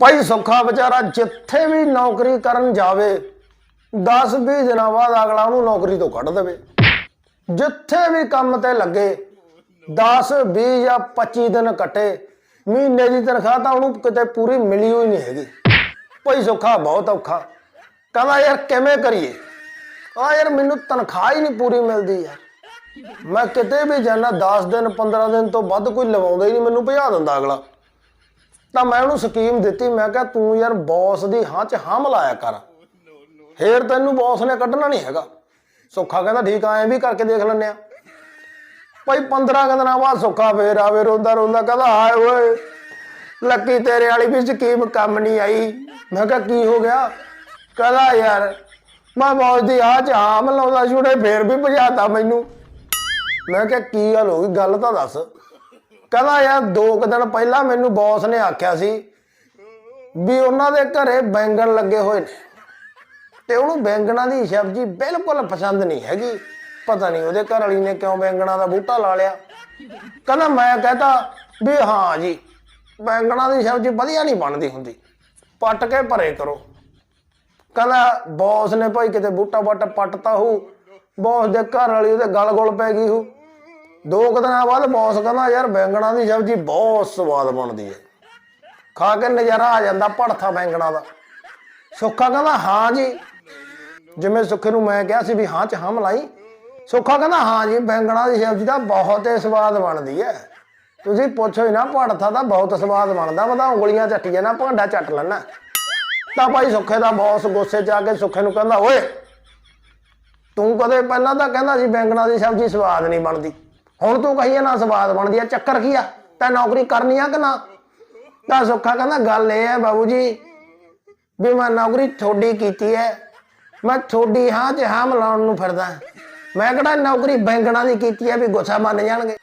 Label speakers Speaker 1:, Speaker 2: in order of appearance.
Speaker 1: ਭਾਈ ਸੌਖਾ ਵਿਚਾਰਾ ਜਿੱਥੇ ਵੀ ਨੌਕਰੀ ਕਰਨ ਜਾਵੇ 10-20 ਦਿਨਾਂ ਬਾਅਦ ਅਗਲਾ ਉਹਨੂੰ ਨੌਕਰੀ ਤੋਂ ਕੱਢ ਦੇਵੇ। ਜਿੱਥੇ ਵੀ ਕੰਮ ਤੇ ਲੱਗੇ 10 20 ਜਾਂ 25 ਦਿਨ ਕੱਟੇ, ਮਹੀਨੇ ਦੀ ਤਨਖਾਹ ਤਾਂ ਉਹਨੂੰ ਕਿਤੇ ਪੂਰੀ ਮਿਲੀ ਹੋਈ ਨਹੀਂ ਹੈਗੀ। ਭਾਈ ਸੌਖਾ ਬਹੁਤ ਔਖਾ। ਕਹਿੰਦਾ, ਯਾਰ ਕਿਵੇਂ ਕਰੀਏ? ਆ ਯਾਰ ਮੈਨੂੰ ਤਨਖਾਹ ਹੀ ਨਹੀਂ ਪੂਰੀ ਮਿਲਦੀ ਯਾਰ। ਮੈਂ ਕਿਤੇ ਵੀ ਜਾਣਾ 10 ਦਿਨ 15 ਦਿਨ ਤੋਂ ਵੱਧ ਕੋਈ ਲਵਾਉਂਦਾ ਹੀ ਨਹੀਂ, ਮੈਨੂੰ ਭਜਾ ਦਿੰਦਾ ਅਗਲਾ। ਤਾਂ ਮੈਂ ਉਹਨੂੰ ਸਕੀਮ ਦਿੱਤੀ, ਮੈਂ ਕਿਹਾ ਤੂੰ ਯਾਰ ਬੌਸ ਦੀ ਹਾਂ ਚ ਹਾਂ ਮਿਲਾਇਆ ਕਰ। ਫੇਰ ਤੈਨੂੰ ਬੌਸ ਨੇ ਕੱਢਣਾ ਨਹੀਂ ਹੈਗਾ। ਸੁੱਖਾ ਕਹਿੰਦਾ ਠੀਕ ਆ, ਐਂ ਵੀ ਕਰਕੇ ਦੇਖ ਲੈਂਦੇ ਆ। ਭਾਈ 15 ਦਿਨਾਂ ਬਾਅਦ ਸੁੱਖਾ ਫੇਰ ਆਵੇ, ਰੋਂਦਾ ਰੋਂਦਾ ਕਹਿੰਦਾ, ਹਾਏ ਓਏ, ਲੱਕੀ ਤੇਰੇ ਵਾਲੀ ਵੀ ਸਕੀਮ ਕੰਮ ਨਹੀਂ ਆਈ। ਮੈਂ ਕਿਹਾ ਕੀ ਹੋ ਗਿਆ? ਕਹਿੰਦਾ ਯਾਰ, ਮੈਂ ਬੌਸ ਦੀ ਹਾਂ ਚ ਹਾਂ ਮਿਲਾਉਂਦਾ ਛੁੜੇ ਫੇਰ ਵੀ ਭਜਾਤਾ ਮੈਨੂੰ। ਮੈਂ ਕਿਹਾ ਕੀ ਗੱਲ ਹੋ ਗਈ, ਗੱਲ ਤਾਂ ਦੱਸ। ਕਹਿੰਦਾ ਯਾਰ ਦੋ ਕੁ ਦਿਨ ਪਹਿਲਾਂ ਮੈਨੂੰ ਬੌਸ ਨੇ ਆਖਿਆ ਸੀ ਵੀ ਉਹਨਾਂ ਦੇ ਘਰੇ ਬੈਂਗਣ ਲੱਗੇ ਹੋਏ ਨੇ। ਤੇ ਉਹਨੂੰ ਬੈਂਗਣਾ ਦੀ ਸਬਜ਼ੀ ਬਿਲਕੁਲ ਪਸੰਦ ਨਹੀਂ ਹੈਗੀ। ਪਤਾ ਨਹੀਂ ਉਹਦੇ ਘਰ ਵਾਲੀ ਨੇ ਕਿਉਂ ਬੈਂਗਣਾ ਦਾ ਬੂਟਾ ਲਾ ਲਿਆ। ਕਹਿੰਦਾ ਮੈਂ ਕਹਤਾ ਵੀ ਹਾਂ ਜੀ, ਬੈਂਗਣਾ ਦੀ ਸਬਜ਼ੀ ਵਧੀਆ ਨਹੀਂ ਬਣਦੀ ਹੁੰਦੀ। ਪੱਟ ਕੇ ਭਰੇ ਕਰੋ। ਕਹਿੰਦਾ ਬੌਸ ਨੇ ਭਾਈ ਕਿਤੇ ਬੂਟਾ ਬੱਟ ਪੱਟਤਾ ਹੋ ਬੌਸ ਦੇ ਘਰ ਵਾਲੀ ਉਹਦੇ ਗਲ ਗੁਲ ਪੈ ਗਈ ਹੋ ਦੋ ਕੁ ਦਿਨਾਂ ਬਾਅਦ ਬੌਸ ਕਹਿੰਦਾ, ਯਾਰ ਬੈਂਗਣਾ ਦੀ ਸਬਜ਼ੀ ਬਹੁਤ ਸਵਾਦ ਬਣਦੀ ਹੈ। ਖਾ ਕੇ ਨਜ਼ਾਰਾ ਆ ਜਾਂਦਾ ਭੜਥਾ ਬੈਂਗਣਾ ਦਾ। ਸੁੱਖਾ ਕਹਿੰਦਾ, ਹਾਂ ਜੀ। ਜਿਵੇਂ ਸੁੱਖੇ ਨੂੰ ਮੈਂ ਕਿਹਾ ਸੀ ਵੀ, ਹਾਂ, ਚ ਹਾਂ ਮਲਾਈ ਸੁੱਖਾ ਕਹਿੰਦਾ, ਹਾਂ ਜੀ, ਬੈਂਗਣਾ ਦੀ ਸਬਜ਼ੀ ਤਾਂ ਬਹੁਤ ਹੀ ਸਵਾਦ ਬਣਦੀ ਹੈ। ਤੁਸੀਂ ਪੁੱਛੋ ਹੀ ਨਾ, ਭੜਥਾ ਤਾਂ ਬਹੁਤ ਸਵਾਦ ਬਣਦਾ। ਮੈਂ ਤਾਂ ਉਂਗਲੀਆਂ ਚੱਟੀਆਂ ਨਾ ਭਾਂਡਾ ਚੱਟ ਲੈਣਾ ਤਾਂ ਭਾਈ ਸੁੱਖੇ ਦਾ ਬੌਸ ਗੁੱਸੇ ਚ ਆ ਕੇ ਸੁੱਖੇ ਨੂੰ ਕਹਿੰਦਾ, ਓਏ, ਤੂੰ ਕਦੇ ਪਹਿਲਾਂ ਤਾਂ ਕਹਿੰਦਾ ਸੀ ਬੈਂਗਣਾ ਦੀ ਸਬਜ਼ੀ ਸਵਾਦ ਨਹੀਂ ਬਣਦੀ। ਹੁਣ ਤੂੰ ਕਹੀਏ ਨਾ ਸਵਾਦ ਬਣਦੀ ਆ, ਚੱਕਰ ਕੀ ਆ? ਤੈਂ ਨੌਕਰੀ ਕਰਨੀ ਆ ਕਿ ਨਾ? ਤਾਂ ਸੁੱਖਾ ਕਹਿੰਦਾ, ਗੱਲ ਇਹ ਹੈ ਬਾਬੂ ਜੀ ਵੀ ਮੈਂ ਨੌਕਰੀ ਥੋੜੀ ਕੀਤੀ ਹੈ। ਮੈਂ ਥੋੜੀ ਹਾਂ ਚ ਹਾਂ ਮਿਲਾਉਣ ਨੂੰ ਫਿਰਦਾ ਮੈਂ ਕਿਹੜਾ ਨੌਕਰੀ ਬੈਂਗਣਾ ਦੀ ਕੀਤੀ ਹੈ ਵੀ ਗੁੱਸਾ ਮੰਨ ਜਾਣਗੇ।